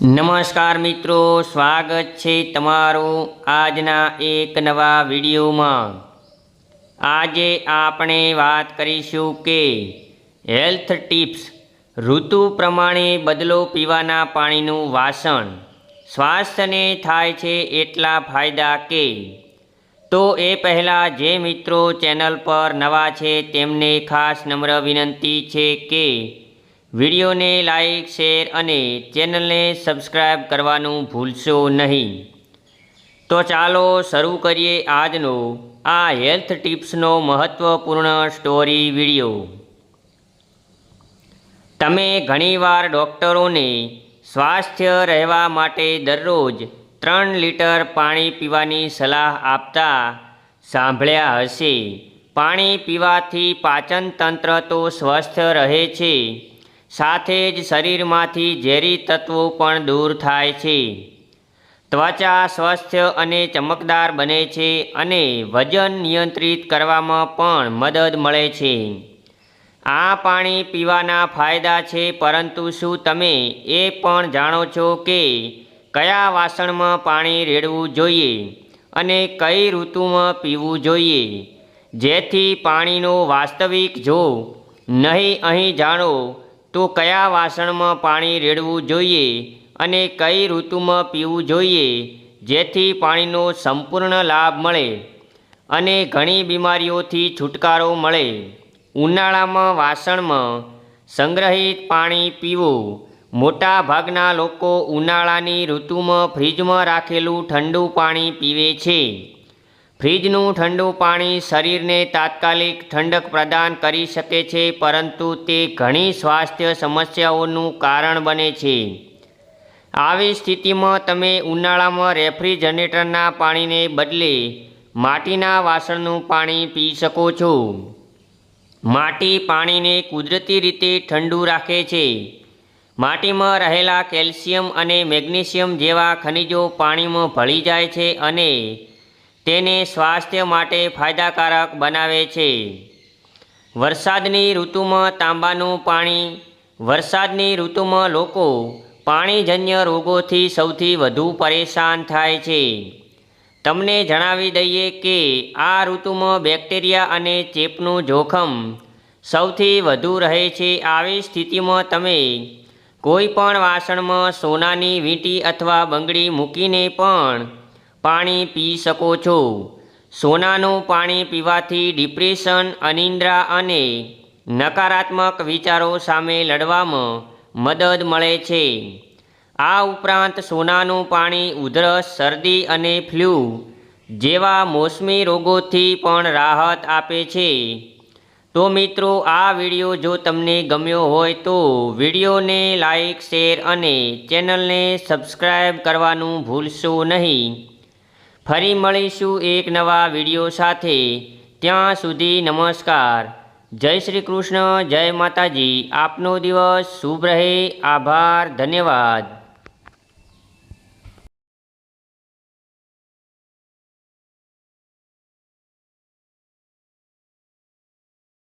નમસ્કાર મિત્રો, સ્વાગત છે તમારું આજના એક નવા વિડીયોમાં. આજે આપણે વાત કરીશું કે હેલ્થ ટિપ્સ, ઋતુ પ્રમાણે બદલો પીવાના પાણીનું વાસણ, સ્વાસ્થ્યને થાય છે એટલા ફાયદા કે? તો એ પહેલાં જે મિત્રો ચેનલ પર નવા છે તેમને ખાસ નમ્ર વિનંતી છે કે વિડીયોને લાઈક, શેર અને ચેનલને સબસ્ક્રાઈબ કરવાનું ભૂલશો નહીં. તો ચાલો શરૂ કરીએ આજનો આ હેલ્થ ટિપ્સનો મહત્ત્વપૂર્ણ સ્ટોરી વીડિયો. તમે ઘણીવાર ડૉક્ટરોને સ્વાસ્થ્ય રહેવા માટે દરરોજ ત્રણ લીટર પાણી પીવાની સલાહ આપતા સાંભળ્યા હશે. પાણી પીવાથી પાચનતંત્ર તો સ્વસ્થ રહે છે. સાથે જ શરીરમાંથી ઝેરી તત્વો પણ દૂર થાય છે. ત્વચા સ્વસ્થ અને ચમકદાર બને છે અને વજન નિયંત્રિત કરવામાં પણ મદદ મળે છે. આ પાણી પીવાના ફાયદા છે, પરંતુ શું તમે એ પણ જાણો છો કે કયા વાસણમાં પાણી રેડવું જોઈએ અને કઈ ઋતુમાં પીવું જોઈએ? જેથી પાણીનો વાસ્તવિક જો નહીં અહીં જાણો તો કયા વાસણમાં પાણી રેડવું જોઈએ અને કઈ ઋતુમાં પીવું જોઈએ, જેથી પાણીનો સંપૂર્ણ લાભ મળે અને ઘણી બીમારીઓથી છુટકારો મળે. ઉનાળામાં વાસણમાં સંગ્રહિત પાણી પીવું. મોટા ભાગના લોકો ઉનાળાની ઋતુમાં ફ્રીજમાં રાખેલું ઠંડુ પાણી પીવે છે. ફ્રીજનું ઠંડુ પાણી શરીરને તાત્કાલિક ઠંડક પ્રદાન કરી શકે છે, પરંતુ તે ઘણી સ્વાસ્થ્ય સમસ્યાઓનું કારણ બને છે. આવી સ્થિતિમાં તમે ઉનાળામાં રેફ્રિજરેટરના પાણીને બદલે માટીના વાસણનું પાણી પી શકો છો. માટી પાણીને કુદરતી રીતે ઠંડુ રાખે છે. માટીમાં રહેલા કેલ્શિયમ અને મેગ્નેશિયમ જેવા ખનિજો પાણીમાં ભળી જાય છે અને તેને સ્વાસ્થ્ય માટે ફાયદાકારક બનાવે છે. વરસાદની ઋતુમાં તાંબાનું પાણી, વરસાદની ઋતુમાં લોકો પાણીજન્ય રોગોથી સૌથી વધુ પરેશાન થાય છે. તમને જણાવી દઈએ કે આ ઋતુમાં બેક્ટેરિયા અને ચેપનું જોખમ સૌથી વધુ રહે છે. આવી સ્થિતિમાં તમે કોઈ પણ વાસણમાં સોનાની વીંટી અથવા બંગડી મૂકીને પણ પાણી પી શકો છો. સોનાનું પાણી પીવાથી ડિપ્રેશન, અનિદ્રા અને નકારાત્મક વિચારો સામે લડવામાં મદદ મળે છે. આ ઉપરાંત સોનાનું પાણી ઉધરસ, શરદી અને ફ્લૂ જેવા મોસમી રોગોથી પણ રાહત આપે છે. તો મિત્રો, આ વીડિયો જો તમને ગમ્યો હોય તો વિડીયોને લાઈક, શેર અને ચેનલને સબસ્ક્રાઈબ કરવાનું ભૂલશો નહીં. ફરી મળીશું એક નવા વીડિયો સાથે. ત્યાં સુધી નમસ્કાર. જય શ્રી કૃષ્ણ, જય માતાજી. આપનો દિવસ શુભ રહે. આભાર, ધન્યવાદ.